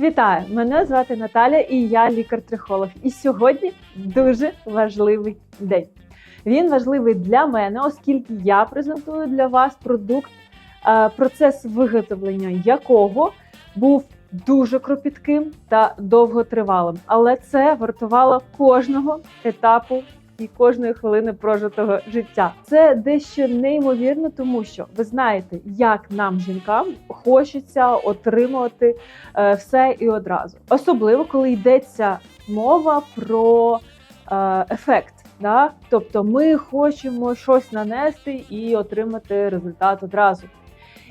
Вітаю! Мене звати Наталя і я лікар-трихолог. І сьогодні дуже важливий день. Він важливий для мене, оскільки я презентую для вас продукт, е, процес виготовлення якого був дуже кропітким та довготривалим. Але це вартувало кожного етапу і кожної хвилини прожитого життя. Це дещо неймовірно, тому що ви знаєте, як нам, жінкам, хочеться отримувати е, все і одразу, особливо коли йдеться мова про е, ефект. Да? Тобто ми хочемо щось нанести і отримати результат одразу.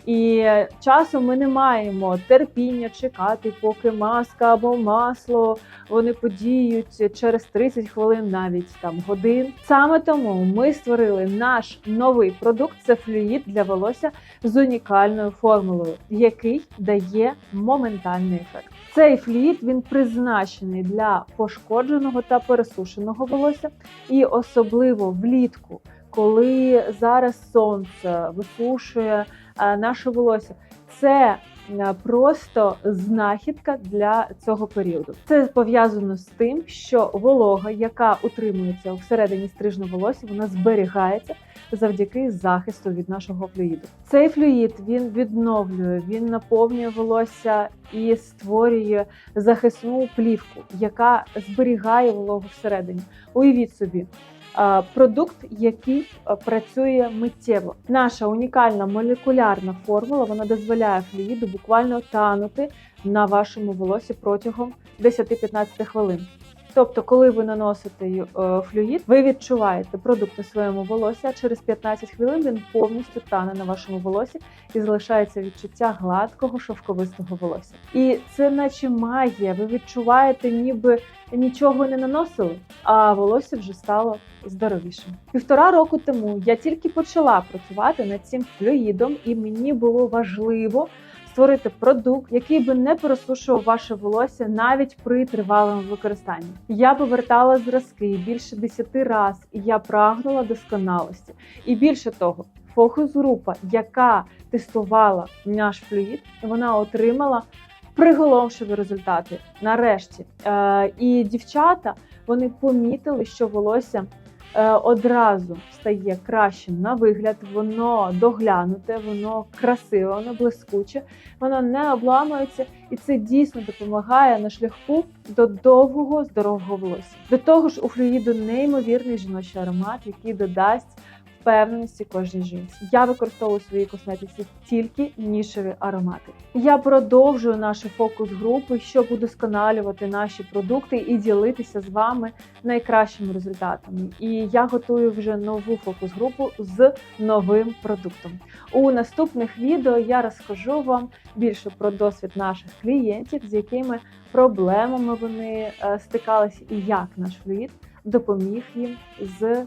І часом ми не маємо терпіння чекати, поки маска або масло вони подіють через 30 хвилин, навіть там годин. Саме тому ми створили наш новий продукт це флюїд для волосся з унікальною формулою, який дає моментальний ефект. Цей флюїд він призначений для пошкодженого та пересушеного волосся, і особливо влітку, коли зараз сонце висушує е, наше волосся. Це е, просто знахідка для цього періоду. Це пов'язано з тим, що волога, яка утримується всередині стрижного волосся, вона зберігається завдяки захисту від нашого флюїду. Цей флюїд він відновлює, він наповнює волосся і створює захисну плівку, яка зберігає вологу всередині. Уявіть собі. Продукт, який працює миттєво. Наша унікальна молекулярна формула вона дозволяє флюїду буквально танути на вашому волосі протягом 10-15 хвилин. Тобто, коли ви наносите е, флюїд, ви відчуваєте продукт на своєму волосі, а через 15 хвилин він повністю тане на вашому волосі і залишається відчуття гладкого шовковистого волосся. І це наче магія. Ви відчуваєте, ніби нічого не наносили, а волосся вже стало здоровішим. Півтора року тому я тільки почала працювати над цим флюїдом, і мені було важливо створити продукт, який би не пересушував ваше волосся навіть при тривалому використанні. Я повертала зразки більше 10 разів, і я прагнула досконалості. І більше того, фокус-група, яка тестувала наш флюїд, вона отримала приголомшиві результати. Нарешті, Е, і дівчата вони помітили, що волосся одразу стає кращим на вигляд, воно доглянуте, воно красиве, воно блискуче, воно не обламується, і це дійсно допомагає на шляху до довгого здорового волосся. До того ж, у флюїду неймовірний жіночий аромат, який додасть впевненості кожній жінці. Я використовую в своїй косметиці тільки нішеві аромати. Я продовжую наші фокус-групи, щоб удосконалювати наші продукти і ділитися з вами найкращими результатами. І я готую вже нову фокус-групу з новим продуктом. У наступних відео я розкажу вам більше про досвід наших клієнтів, з якими проблемами вони е, стикалися, і як наш флюїд допоміг їм з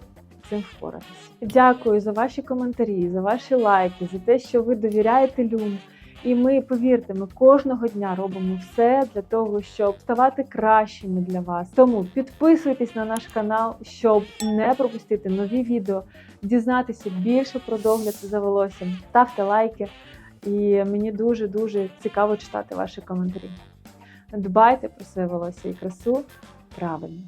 цим впоратися. Дякую за ваші коментарі, за ваші лайки, за те, що ви довіряєте Люм. І ми, повірте, ми кожного дня робимо все для того, щоб ставати кращими для вас. Тому підписуйтесь на наш канал, щоб не пропустити нові відео, дізнатися більше про догляд за волоссям. Ставте лайки, і мені дуже дуже цікаво читати ваші коментарі. Дбайте про своє волосся і красу правильно.